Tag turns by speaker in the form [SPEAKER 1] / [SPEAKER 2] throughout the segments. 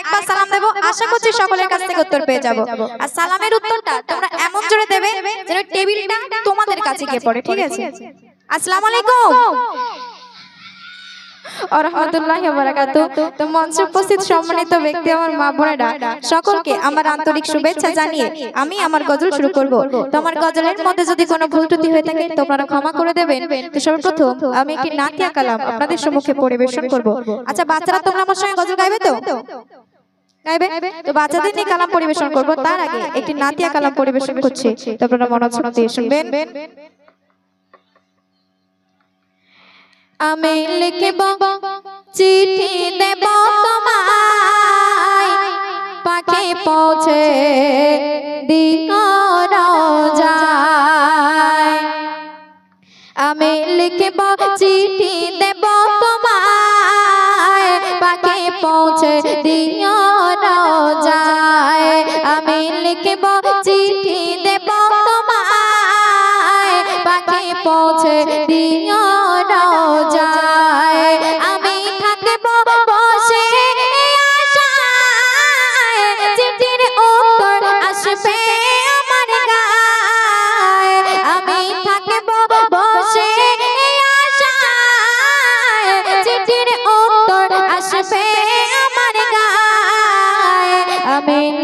[SPEAKER 1] একবার সালাম দেব। আশা করছি সকলের কাছ থেকে উত্তর পেয়ে যাব। আর সালামের উত্তরটা তোমরা এমন জোরে দেবে যেন টেবিলটা তোমাদের কাছে গিয়ে পড়ে ঠিক আছে? আসসালামু আলাইকুম। আরহামতুল্লাহি ওয়া বারাকাতুহু। তো মঞ্চে উপস্থিত সম্মানিত ব্যক্তি আমার মা বোনেরা সকলকে আমার আন্তরিক শুভেচ্ছা জানিয়ে আমি আমার গজল শুরু করব। তো আমার গজলের মধ্যে যদি কোনো ভুল ত্রুটি হয়ে থাকে তো আপনারা ক্ষমা করে দেবেন। তো সর্বপ্রথম আমি একটি নাতিয়া কালাম। আপনাদের সম্মুখে পরিবেশন করব আচ্ছা বাচ্চারা তোমরা আমার সঙ্গে গজল গাইবে তো গাইবে? তো বাচ্চাদের নিয়ে কালাম পরিবেশন করব। তার আগে একটি নাতিয়া কালাম পরিবেশন করছি। তো আপনারা মনোযোগ দিয়ে শুনবেন। আমি লিখব চিঠি দেব তোমায়। পাখি পৌঁছে দিও যায়। আমি লিখব চিঠি পৌঁছে দিও যায়। আমি লিখব, চিঠি দেব তোমায়। পাখি পৌঁছে দিও যায়। আমি থাকব বসে আশায়। চিঠির উত্তর আসবে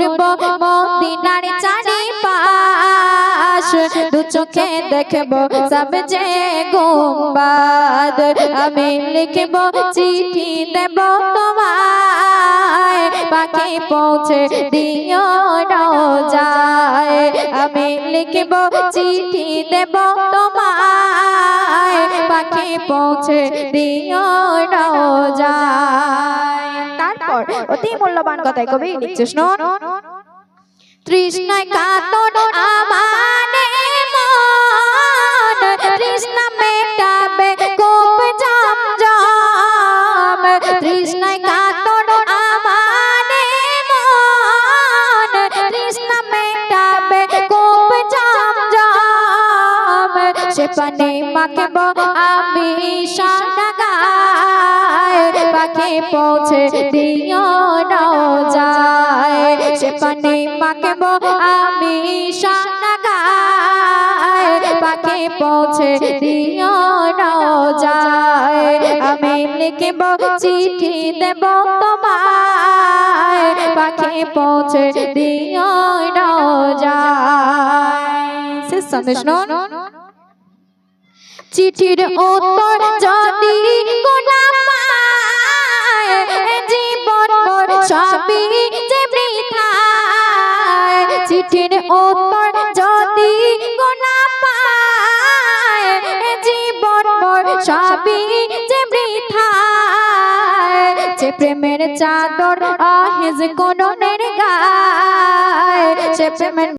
[SPEAKER 1] ঘুরব মদিনার চারিপাশ। দু চোখে দেখব সব যে গোম্বাদ। আমি লিখব, চিঠি দেব তোমায়। পাখি পৌঁছে দিও যায়। আমি লিখব, চিঠি দেব তোমায়। পাখি পৌঁছে দিও অতি মূল্যবান কথায় কবি লিখছে শুনুন তৃষ্ণায় কাতর আমানে মন, তৃষ্ণা মেটাবে কোপ তৃষ্ণায় কাতর আমানে মন মেটাবে কোপ সে পানে মাখব আমি পাখি পৌঁছে দিও না যায়। সে পানে মাখব আমি সানাগায় পাখি পৌঁছে দিও না যায়। আমি লিখব চিঠি দেব তোমায়। পাখি পৌঁছে দিও না যায়। শেষ সন্দেশ চিঠির উত্তর যদি কোনা সবই যে বৃথায় চিঠির উত্তর যদি গোনা পায় জীবন মোর সবই যে বৃথায় যে প্রেমের চাদর আহেজ কোন গায় সে প্রেমের